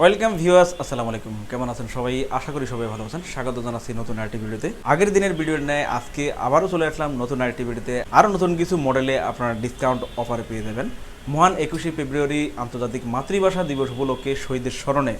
Welcome viewers, আসসালামু আলাইকুম। কেমন আছেন সবাই? আশা করি সবাই ভালো আছেন। স্বাগত জানাচ্ছি নতুন আরেকটি ভিডিওতে। আগের দিনের ভিডিওর ন্যায় আজকে আবারও চলে আসলাম নতুন আরেকটি ভিডিওতে। আরও নতুন কিছু মডেলে আপনারা ডিসকাউন্ট অফার পেয়ে যাবেন। মহান একুশে ফেব্রুয়ারি আন্তর্জাতিক মাতৃভাষা দিবস উপলক্ষে শহীদের স্মরণে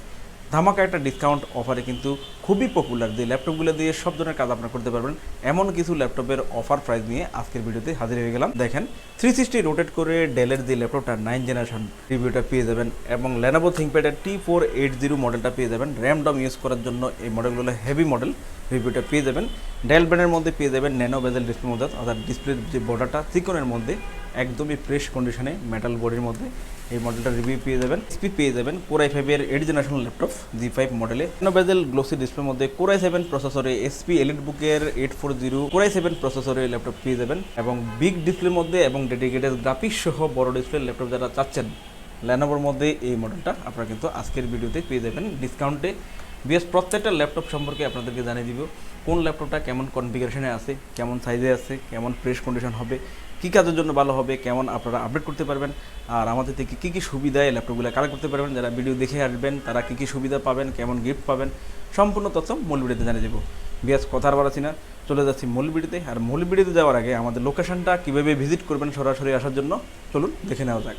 ধামাকা একটা ডিসকাউন্ট অফারে কিন্তু খুবই পপুলার যে ল্যাপটপগুলো দিয়ে সব ধরনের কাজ আপনারা করতে পারবেন, এমন কিছু ল্যাপটপের অফার প্রাইস নিয়ে আজকের ভিডিওতে হাজির হয়ে গেলাম। দেখেন থ্রি সিক্সটি রোটেট করে ডেলের যে ল্যাপটপটা নাইন জেনারেশন রিভিউটা পেয়ে যাবেন এবং লেনোভো থিঙ্কপ্যাডের টি ফোর এইট জিরো মডেলটা পেয়ে যাবেন। র্যাম ডম ইউজ করার জন্য এই মডেলগুলো হেভি মডেল রিভিউটা পেয়ে যাবেন। ডেল ব্র্যান্ডের মধ্যে পেয়ে যাবেন ন্যানো বেজেল ডিসপ্লে মধ্যে অর্থাৎ ডিসপ্লের যে বর্ডারটা চিকনের মধ্যে একদমই ফ্রেশ কন্ডিশনে মেটাল বডির মধ্যে। এই মডেলটার রিভিউ পেয়ে যাবেন এসপি পেয়ে যাবেন কোরাই ফাইভের eight generation laptop G five মডেলে বেজেল গ্লোসি ডিসপ্লের মধ্যে কোরাই সেভেন প্রসেসরে এসপি এলিট বুকের eight four zero core i seven প্রসেসরে ল্যাপটপ পেয়ে যাবেন। এবং বিগ ডিসপ্লের মধ্যে এবং ডেডিকেটেড গ্রাফিক্স সহ বড় ডিসপ্লে ল্যাপটপ যারা চাচ্ছেন ল্যানোভোর মধ্যে এই মডেলটা আপনারা কিন্তু আজকের ভিডিওতে পেয়ে যাবেন। ডিসকাউন্টে বিএস প্রত্যেকটা ল্যাপটপ সম্পর্কে আপনাদেরকে জানিয়ে দিব। কোন ল্যাপটপটা কেমন কনফিগারেশনে আছে, কেমন সাইজে আছে, কেমন প্রেস কন্ডিশন হবে, কী কাজের জন্য ভালো হবে, কেমন আপনারা আপডেট করতে পারবেন, আর আমাদের থেকে কী কী সুবিধা এই ল্যাপটপগুলো কালেক্ট করতে পারবেন, যারা ভিডিও দেখে আসবেন, তারা কী কী সুবিধা পাবেন, কেমন গিফট পাবেন, সম্পূর্ণ তথ্য মূল ভিডিওতে জানিয়ে দেবো। বিয়াস কথার বাড়াচ্ছি না, চলে যাচ্ছি মূল ভিডিওতে, আর মূল ভিডিওতে যাওয়ার আগে আমাদের লোকেশনটা কীভাবে ভিজিট করবেন সরাসরি আসার জন্য চলুন দেখে নেওয়া যাক।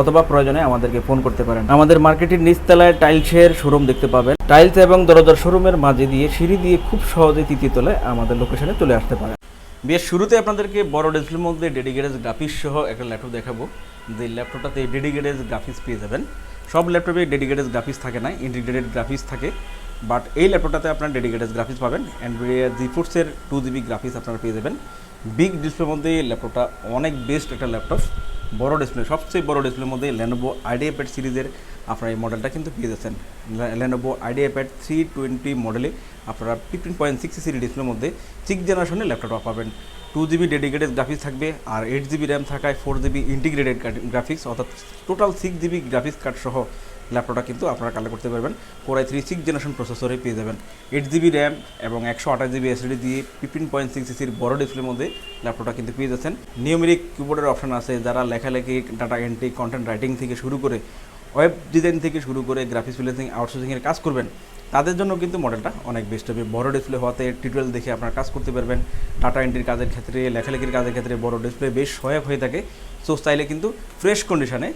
অথবা প্রয়োজনে আমাদেরকে ফোন করতে পারেন। আমাদের মার্কেটের নিচতলায় টাইলসের শোরুম দেখতে পাবেন। টাইলস এবং দরজার শোরুমের মাঝে দিয়ে সিঁড়ি দিয়ে খুব সহজে তৃতীয় তলায় আমাদের লোকেশনে চলে আসতে পারেন বিয়ের শুরুতে আপনাদেরকে বড় ডিসপ্লের মধ্যে ডেডিকেটেড গ্রাফিক্স সহ একটা ল্যাপটপ দেখাবো। যে ল্যাপটপটাতে ডেডিকেটেড গ্রাফিক্স পেয়ে যাবেন। সব ল্যাপটপে ডেডিকেটেড গ্রাফিক্স থাকে না ইন্টিগ্রেটেড গ্রাফিক্স থাকে। বাট এই ল্যাপটপটাতে আপনার ডেডিকেটেড গ্রাফিক্স পাবেন। অ্যান্ড্রয়েড জি ফোর্সের টু জিবি গ্রাফিক্স আপনারা পেয়ে যাবেন। বিগ ডিসপ্লের মধ্যে ল্যাপটপটা অনেক বেস্ট একটা ল্যাপটপ বড় ডিসপ্লে সবচেয়ে বড় ডিসপ্লের মধ্যে লেনোভো আইডিয়া প্যাড সিরিজের আপনারা এই মডেলটা কিন্তু পেয়ে যাচ্ছেন। Lenovo IdeaPad three twenty মডেলে আপনারা ফিফটিন পয়েন্ট সিক্স সিরি ডিসপ্লের মধ্যে সিক্স জেনারেশনের ল্যাপটপ পাবেন। টু জিবি ডেডিকেটেড গ্রাফিক্স থাকবে আর এইট জিবি র্যাম থাকায় ফোর জিবি ইন্টিগ্রেটেড গ্রাফিক্স অর্থাৎ total six GB graphics card সহ ল্যাপটপটা কিন্তু আপনারা কালেক্ট করতে পারবেন। Core i three six generation প্রসেসরে পেয়ে যাবেন। এইট জিবি র্যাম এবং একশো আঠাশ জিবি এসডি দিয়ে ফিফটিন পয়েন্ট সিক্স সিসির বড় ডিসপ্লের মধ্যে ল্যাপটপটা কিন্তু পেয়ে যাচ্ছেন। নিয়মিক কিবোর্ডের অপশন আছে। যারা লেখালেখি ডাটা এন্ট্রি কন্টেন্ট রাইটিং থেকে শুরু করে ওয়েব ডিজাইন থেকে শুরু করে গ্রাফিক্স ফ্রিলেন্সিং আউটসোর্সিংয়ের কাজ করবেন তাদের জন্য কিন্তু মডেলটা অনেক বেস্ট হবে। বড় ডিসপ্লে হওয়াতে টিটুয়েল দেখে আপনার কাজ করতে পারবেন। টাটা এন্ট্রির কাজের ক্ষেত্রে, লেখালেখির কাজের ক্ষেত্রে বড় ডিসপ্লে বেশ সহায়ক হয়ে থাকে। সো চাইলে কিন্তু ফ্রেশ কন্ডিশনে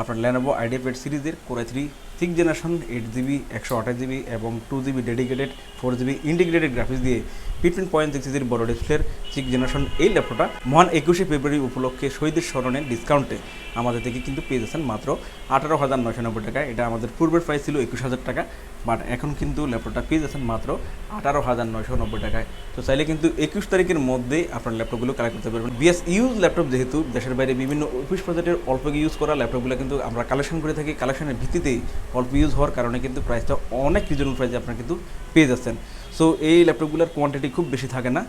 আপনার ল্যানোভো আইডিয়া পেড সিরিজের core three six generation eight GB একশো আঠাশ জিবি এবং two GB dedicated four GB integrated graphics দিয়ে ফিফটিন পয়েন্ট সিক্স জিবির বড় ডিসপ্লের সিক্স জেনারেশন এই ল্যাপটপটা মহান একুশে ফেব্রুয়ারি উপলক্ষে শহীদের স্মরণে ডিসকাউন্টে আমাদের থেকে কিন্তু পেয়ে যাচ্ছেন মাত্র আঠারো হাজার নয়শো নব্বই টাকা। এটা আমাদের পূর্বের প্রাইস ছিল একুশ হাজার টাকা বাট এখন কিন্তু ল্যাপটপটা পেয়ে যাচ্ছেন মাত্র আঠারো হাজার নয়শো নব্বই টাকায়। তো চাইলে কিন্তু একুশ তারিখের মধ্যেই আপনার ল্যাপটপগুলো কালেক্ট করতে পারবেন। বিএস ইউজ ল্যাপটপ যেহেতু, দেশের বাইরে বিভিন্ন অফিস প্রজেক্টের অল্প ইউজ করা ল্যাপটপগুলো কিন্তু আমরা কালেকশন করে থাকি। কালেকশনের ভিত্তিতেই অল্প ইউজ হওয়ার কারণে কিন্তু প্রাইসটা অনেক রিজনেবল প্রাইসে আপনারা কিন্তু পেয়ে যাচ্ছেন। সো এই ল্যাপটপগুলোর কোয়ান্টিটি খুব বেশি থাকে না।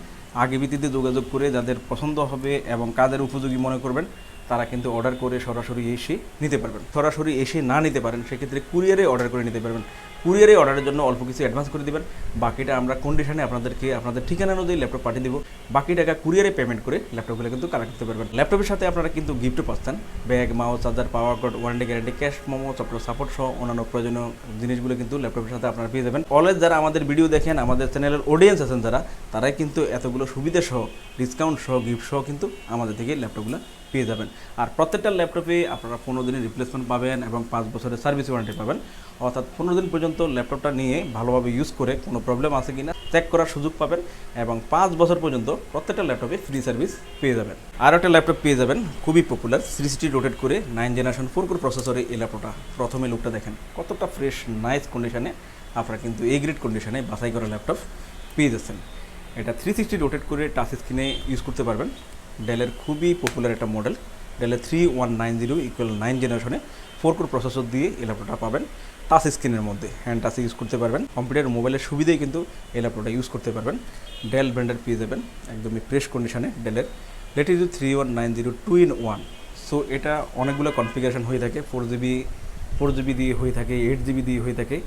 আগে ভিত্তিতে যোগাযোগ করে যাদের পছন্দ হবে এবং কাজের উপযোগী মনে করবেন তারা কিন্তু অর্ডার করে সরাসরি এসে নিতে পারবেন। সরাসরি এসে না নিতে পারেন, সেক্ষেত্রে কুরিয়ারে অর্ডার করে নিতে পারবেন। কুরিয়ারে অর্ডারের জন্য অল্প কিছু অ্যাডভান্স করে দেবেন। বাকিটা আমরা কন্ডিশনে আপনাদেরকে, আপনাদের ঠিকানা অনুযায়ী ল্যাপটপ পাঠিয়ে দেবো। বাকি টাকা কুরিয়ারে পেমেন্ট করে ল্যাপটপগুলো কিন্তু কালেক্ট করতে পারবেন। ল্যাপটপের সাথে আপনারা কিন্তু গিফটও পাচ্ছেন। Bag mouse charger power cord warranty guarantee cash momo software support সহ অন্যান্য প্রয়োজনীয় জিনিসগুলো কিন্তু ল্যাপটপের সাথে আপনারা পেয়ে যাবেন। অলওয়েজ যারা আমাদের ভিডিও দেখেন, আমাদের চ্যানেলের অডিয়েন্স আছেন যারা, তারাই কিন্তু এতগুলো সুবিধা সহ ডিসকাউন্ট সহ গিফট সহ কিন্তু আমাদের থেকে ল্যাপটপগুলো পেয়ে যাবেন। আর প্রত্যেকটা ল্যাপটপে আপনারা পনেরো দিনের রিপ্লেসমেন্ট পাবেন এবং পাঁচ বছরের সার্ভিস ওয়ারেন্টি পাবেন। অর্থাৎ পনেরো দিন পর্যন্ত ল্যাপটপটা নিয়ে ভালোভাবে ইউজ করে কোনো প্রবলেম আছে কি না চেক করার সুযোগ পাবেন এবং পাঁচ বছর পর্যন্ত প্রত্যেকটা ল্যাপটপে ফ্রি সার্ভিস পেয়ে যাবেন। আর একটা ল্যাপটপ পেয়ে যাবেন, খুবই পপুলার সিক্সটি রোটেট করে নাইন জেনারেশন ফোর কোর প্রসেসরে এই ল্যাপটপটা। প্রথমে লুকটা দেখেন, কতটা ফ্রেশ নাইস কন্ডিশনে আপনারা কিন্তু এ গ্রেড কন্ডিশনে বাছাই করা ল্যাপটপ পেয়ে যাচ্ছেন। এটা থ্রি সিক্সটি রোটেট করে টাচ স্ক্রিনে ইউজ করতে পারবেন। ডেলের খুবই পপুলার একটা মডেল ডেলের three one nine zero equal nine জেনারেশনে ফোর কোর প্রসেসর দিয়ে এই ল্যাপটপটা পাবেন। টাচ স্ক্রিনের মধ্যে হ্যান্ড টাচ ইউজ করতে পারবেন। কম্পিউটার মোবাইলের সুবিধেই কিন্তু এই ল্যাপটপটা ইউজ করতে পারবেন। ডেল ব্র্যান্ডের পেয়ে যাবেন একদমই ফ্রেশ কন্ডিশনে ডেলের। Latitude three one nine zero two in one so এটা অনেকগুলো কনফিগারেশন হয়ে থাকে ফোর জিবি ফোর জিবি দিয়ে হয়ে থাকে এইট জিবি দিয়ে হয়ে থাকে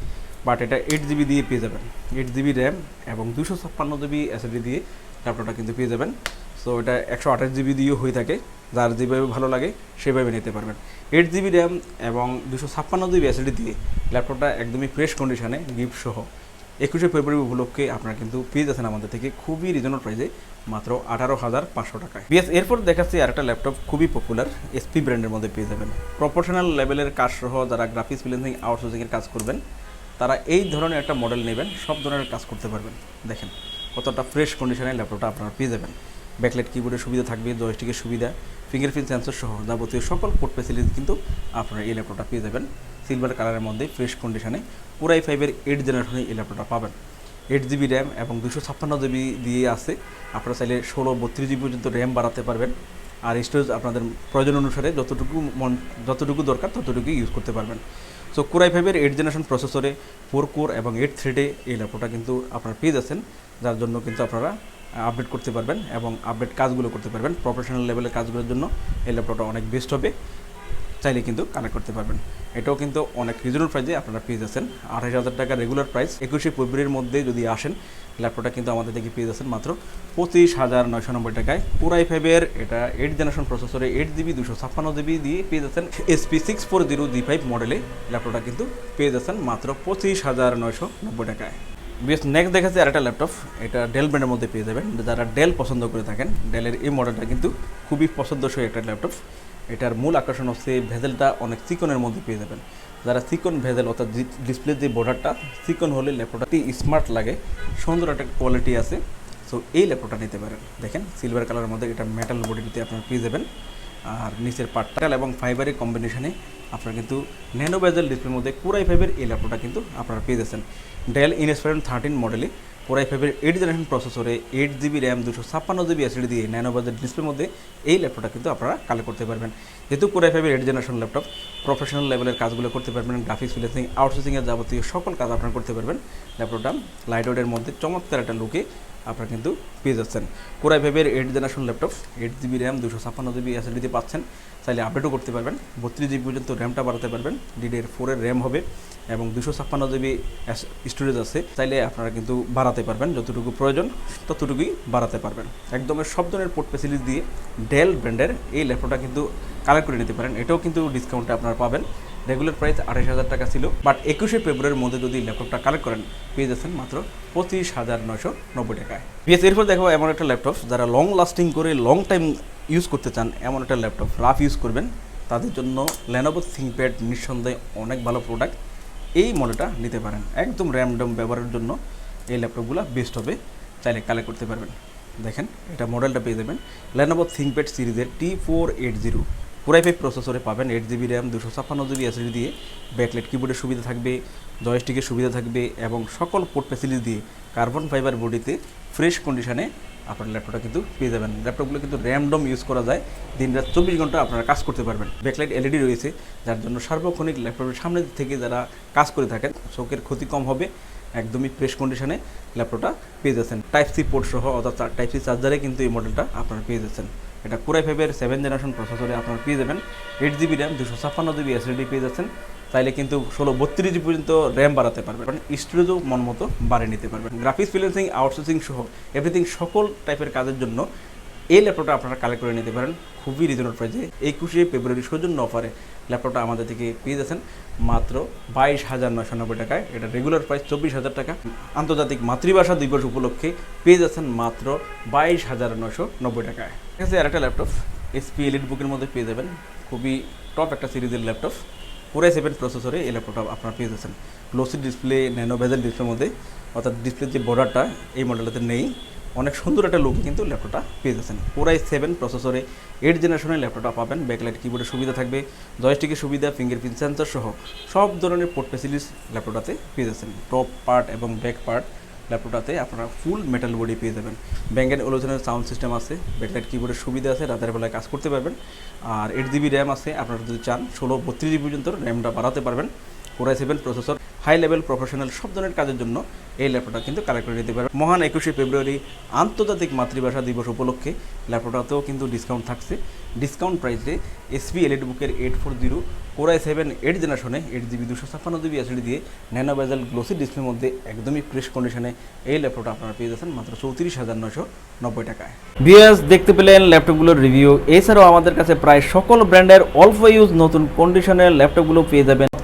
বাট এটা এইট জিবি দিয়ে পেয়ে যাবেন। এইট জিবি র্যাম এবং দুশো ছাপ্পান্ন জিবি এসএসডি দিয়ে ল্যাপটপটা কিন্তু পেয়ে যাবেন। সো এটা একশো আঠাশ জিবি দিয়েও হয়ে থাকে। যার যেভাবে ভালো লাগে, সেভাবে নিতে পারবেন। এইট জিবি র্যাম এবং দুশো ছাপ্পান্ন জিবি এসএসডি দিয়ে ল্যাপটপটা একদমই ফ্রেশ কন্ডিশনে গিফট সহ। একুশে ফেব্রুয়ারি উপলক্ষে আপনারা কিন্তু পেয়ে যাচ্ছেন আমাদের থেকে খুবই রিজনেবল প্রাইসে মাত্র আঠারো হাজার পাঁচশো টাকায় বিএস এরপর দেখাচ্ছি আরেকটা ল্যাপটপ খুবই পপুলার এসপি ব্র্যান্ডের মধ্যে পেয়ে যাবেন। প্রফেশনাল লেভেলের কাজ সহ যারা গ্রাফিক্স ফ্রিল্যান্সিং আউটসোর্সিংয়ের কাজ করবেন, তারা এই ধরনের একটা মডেল নেবেন, সব ধরনের কাজ করতে পারবেন। দেখেন কতটা ফ্রেশ কন্ডিশনে ল্যাপটপটা আপনারা পেয়ে যাবেন। ব্যাকলাইট কিবোর্ডের সুবিধা থাকবে জয়স্টিকের সুবিধা ফিঙ্গারপ্রিন্ট সেন্সর সহ যাবতীয় সকল পোর্ট ফেসিলিটি কিন্তু আপনারা এই ল্যাপটপটা পেয়ে যাবেন। সিলভার কালারের মধ্যে ফ্রেশ কন্ডিশনে পুরাই ফাইভের এইট জেনারেশনে এই ল্যাপটপটা পাবেন। এইট জিবি র্যাম এবং দুশো ছাপ্পান্ন জিবি দিয়ে আছে। আপনারা চাইলে ষোলো, বত্রিশ জিবি পর্যন্ত র্যাম বাড়াতে পারবেন। আর স্টোরেজ আপনাদের প্রয়োজন অনুসারে যতটুকু মন যতটুকু দরকার ততটুকু ইউজ করতে পারবেন। সো কোরাই ফাইভের এইট জেনারেশন প্রসেসরে ফোর কোর এবং এইট থ্রেডে এই ল্যাপটপটা কিন্তু আপনারা পেয়ে যাচ্ছেন। যার জন্য কিন্তু আপনারা আপডেট করতে পারবেন এবং আপডেট কাজগুলো করতে পারবেন। প্রফেশনাল লেভেলের কাজগুলোর জন্য এই ল্যাপটপটা অনেক বেস্ট হবে। চাইলে কিন্তু কানেক্ট করতে পারবেন। এটাও কিন্তু অনেক রিজনেবল প্রাইসে আপনারা পেয়ে যাচ্ছেন। আঠাশ হাজার টাকা রেগুলার প্রাইস একুশে ফেব্রুয়ারির মধ্যে যদি আসেন ল্যাপটপটা কিন্তু আমাদের থেকে পেয়ে যাচ্ছেন মাত্র পঁচিশ হাজার নয়শো নব্বই টাকায়। পুরাই ফাইভের এটা এইট জেনারেশন প্রসেসরে এইট জিবি দুশো ছাপ্পান্ন জিবি দিয়ে পেয়ে যাচ্ছেন HP six four zero G five মডেলে ল্যাপটপটা কিন্তু পেয়ে যাচ্ছেন মাত্র পঁচিশ হাজার নয়শো নব্বই টাকায়। বেশ নেক্সট দেখাচ্ছে আরেকটা ল্যাপটপ এটা ডেল ব্র্যান্ডের মধ্যে পেয়ে যাবেন। যারা ডেল পছন্দ করে থাকেন ডেলের এই মডেলটা কিন্তু খুবই পছন্দসই একটা ল্যাপটপ এটার মূল আকর্ষণ হচ্ছে ভেজেলটা অনেক চিকনের মধ্যে পেয়ে যাবেন। যারা চিকন ভেজেল অর্থাৎ ডিসপ্লে যে বর্ডারটা চিকন হলে ল্যাপটপটা স্মার্ট লাগে, সুন্দর একটা কোয়ালিটি আছে। সো এই ল্যাপটপটা নিতে পারেন। দেখেন সিলভার কালারের মধ্যে এটা মেটাল বডিতে আপনারা পেয়ে যাবেন। আর নিচের পার্টটা এবং ফাইবারের কম্বিনেশনে আপনারা কিন্তু ন্যানো বেজেল ডিসপ্লের মধ্যে পুরাই ফাইভের এই ল্যাপটপটা কিন্তু আপনারা পেয়ে যাচ্ছেন। ডেল ইনস্পাইরন থার্টিন মডেলে পুরাই ফাইভের এইট জেনারেশন প্রসেসরে এইট জিবি র্যাম দুশো ছাপ্পান্ন জিবি এসিডি দিয়ে ন্যানো বাজেট ডিসপ্লের মধ্যে এই ল্যাপটপটা কিন্তু আপনারা কালেক্ট করতে পারবেন। যেহেতু পুরাই ফাইভের এইট জেনারেশন ল্যাপটপ প্রফেশনাল লেভেলের কাজগুলো করতে পারবেন গ্রাফিক্স ফিলেন্সিং আউটসোর্সিংয়ের যাবতীয় সকল কাজ আপনারা করতে পারবেন। ল্যাপটপটা লাইটওয়েটের মধ্যে চমৎকার একটা লুকে আপনারা কিন্তু পেয়ে যাচ্ছেন। কোরাই ফাইভের eight generation laptop eight GB RAM দুশো ছাপ্পান্ন জিবি এসএসডিতে পাচ্ছেন। চাইলে আপডেটও করতে পারবেন। বত্রিশ জিবি পর্যন্ত র্যামটা বাড়াতে পারবেন। ডিডের ফোরের র্যাম হবে এবং দুশো ছাপ্পান্ন জিবি স্টোরেজ আছে। চাইলে আপনারা কিন্তু বাড়াতে পারবেন, যতটুকু প্রয়োজন, ততটুকুই বাড়াতে পারবেন। একদমই সব ধরনের পোর্ট ফেসিলিটি দিয়ে ডেল ব্র্যান্ডের এই ল্যাপটপটা কিন্তু কালেক্ট করে নিতে পারেন। এটাও কিন্তু ডিসকাউন্টে আপনারা পাবেন। রেগুলার প্রাইস আঠাশ হাজার টাকা ছিল বাট একুশে ফেব্রুয়ারির মধ্যে যদি ল্যাপটপটা কালেক্ট করেন, পেয়ে যাচ্ছেন মাত্র পঁচিশ হাজার নয়শো নব্বই টাকায়। বিএস এরপর দেখো এমন একটা ল্যাপটপ যারা লং লাস্টিং করে লং টাইম ইউজ করতে চান, এমন একটা ল্যাপটপ রাফ ইউজ করবেন। তাদের জন্য ল্যানোভো থিঙ্কপ্যাড নিঃসন্দেহে অনেক ভালো প্রোডাক্ট এই মডেলটা নিতে পারেন। একদম র্যামডম ব্যবহারের জন্য এই ল্যাপটপগুলো বেস্ট হবে। চাইলে কালেক্ট করতে পারবেন। দেখেন, এটা মডেলটা পেয়ে যাবেন। ল্যানোভো থিঙ্কপ্যাড সিরিজের টি ফোর এইট জিরো পুরাই ফাইভ প্রসেসরে পাবেন এইট জিবি র্যাম দুশো ছাপ্পান্ন জিবি এসএসডি দিয়ে। ব্যাকলেট কিবোর্ডের সুবিধা থাকবে জয়স্টিকের সুবিধা থাকবে এবং সকল পোর্ট ফ্যাসিলিটি দিয়ে কার্বন ফাইবার বডিতে ফ্রেশ কন্ডিশনে আপনার ল্যাপটপটা কিন্তু পেয়ে যাবেন। ল্যাপটপগুলো কিন্তু র্যামডম ইউজ করা যায়। দিন রাত চব্বিশ ঘণ্টা আপনারা কাজ করতে পারবেন। ব্যাকলাইট এলইডি রয়েছে, যার জন্য সার্বক্ষণিক ল্যাপটপের সামনে থেকে যারা কাজ করে থাকেন চোখের ক্ষতি কম হবে, একদমই ফ্রেশ কন্ডিশনে ল্যাপটপটা পেয়ে যাচ্ছেন। টাইপ সি পোর্ট সহ অর্থাৎ টাইপ সি চার্জারে কিন্তু এই মডেলটা আপনারা পেয়ে যাচ্ছেন। এটা কোরাই ফাইভের সেভেন জেনারেশন প্রসেসরে আপনারা পেয়ে যাবেন। এইট জিবি র্যাম দুশো ছাপ্পান্ন জিবি এসএসডি পেয়ে যাচ্ছেন। চাইলে কিন্তু ষোলো বত্রিশ জিবি পর্যন্ত র্যাম বাড়াতে পারবেন। মানে স্টোরেজও মন মতো বাড়িয়ে নিতে পারবেন। গ্রাফিক্স ফ্রিল্যান্সিং আউটসোর্সিং সহ এভরিথিং সকল টাইপের কাজের জন্য এই ল্যাপটপটা আপনারা কালেক্ট করে নিতে পারেন। খুবই রিজনেবল প্রাইসে একুশে ফেব্রুয়ারি সৌজন্য অফারে ল্যাপটপটা আমাদের থেকে পেয়ে যাচ্ছেন। মাত্র বাইশ হাজার নয়শো নব্বই টাকায়। এটা রেগুলার প্রাইস চব্বিশ হাজার টাকা। আন্তর্জাতিক মাতৃভাষা দিবস উপলক্ষে পেয়ে যাচ্ছেন মাত্র বাইশ হাজার নয়শো নব্বই টাকায়। ঠিক আছে আর একটা ল্যাপটপ এসপি এলিট বুকের মধ্যে পেয়ে যাবেন। খুবই টপ একটা সিরিজের ল্যাপটপ পুরাই সেভেন প্রসেসরে এই ল্যাপটপটা আপনারা পেয়ে যাচ্ছেন। গ্লোসি ডিসপ্লে ন্যানো ভেজেল ডিসপ্লের মধ্যে। অর্থাৎ ডিসপ্লের যে বর্ডারটা এই মডেলটাতে নেই। অনেক সুন্দর একটা লুক কিন্তু ল্যাপটপটা পেয়ে যাচ্ছেন। পুরাই সেভেন প্রসেসরে এইট জেনারেশনের ল্যাপটপটা পাবেন। ব্যাকলাইট কিবোর্ডের সুবিধা থাকবে জয়স্টিকের সুবিধা ফিঙ্গারপ্রিন্ট সেন্সর সহ সব ধরনের পোর্ট ফেসিলিটিস ল্যাপটপটাতে পেয়ে যাচ্ছেন। টপ পার্ট এবং ব্যাক পার্ট ল্যাপটপটাতে আপনারা ফুল মেটাল বডি পেয়ে যাবেন। ব্যাঙ্গের ওলোজনের সাউন্ড সিস্টেম আছে ব্যাকলাইট কিবোর্ডের সুবিধা আছে, রাতের বেলায় কাজ করতে পারবেন। আর এইট জিবি র্যাম আছে, আপনারা যদি চান, ষোলো বত্রিশ জিবি পর্যন্ত র্যামটা বাড়াতে পারবেন। Core i seven processor high level professional সব ধরনের কাজের জন্য এই ল্যাপটপটা কিন্তু কালেক্ট করে নিতে পারবেন মহান একুশে ফেব্রুয়ারি আন্তর্জাতিক মাতৃভাষা দিবস উপলক্ষে ল্যাপটপটাতেও কিন্তু ডিসকাউন্ট থাকছে। ডিসকাউন্ট প্রাইসে এসপি এলইডি বুকের eight four zero core i seven eight জেনারেশনে এইট জিবি দুশো ছাপ্পান্ন জিবি এসডি দিয়ে ন্যানো বেজাল গ্লোসি ডিসপ্লের মধ্যে একদমই ফ্রেশ কন্ডিশনে এই ল্যাপটপটা আপনারা পেয়ে যাচ্ছেন মাত্র চৌত্রিশ হাজার নশো নব্বই টাকায়। বিএস দেখতে পেলেন ল্যাপটপগুলোর রিভিউ এছাড়াও আমাদের কাছে প্রায় সকল ব্র্যান্ডের অল্প ইউজ নতুন কন্ডিশনের ল্যাপটপগুলো পেয়ে যাবেন।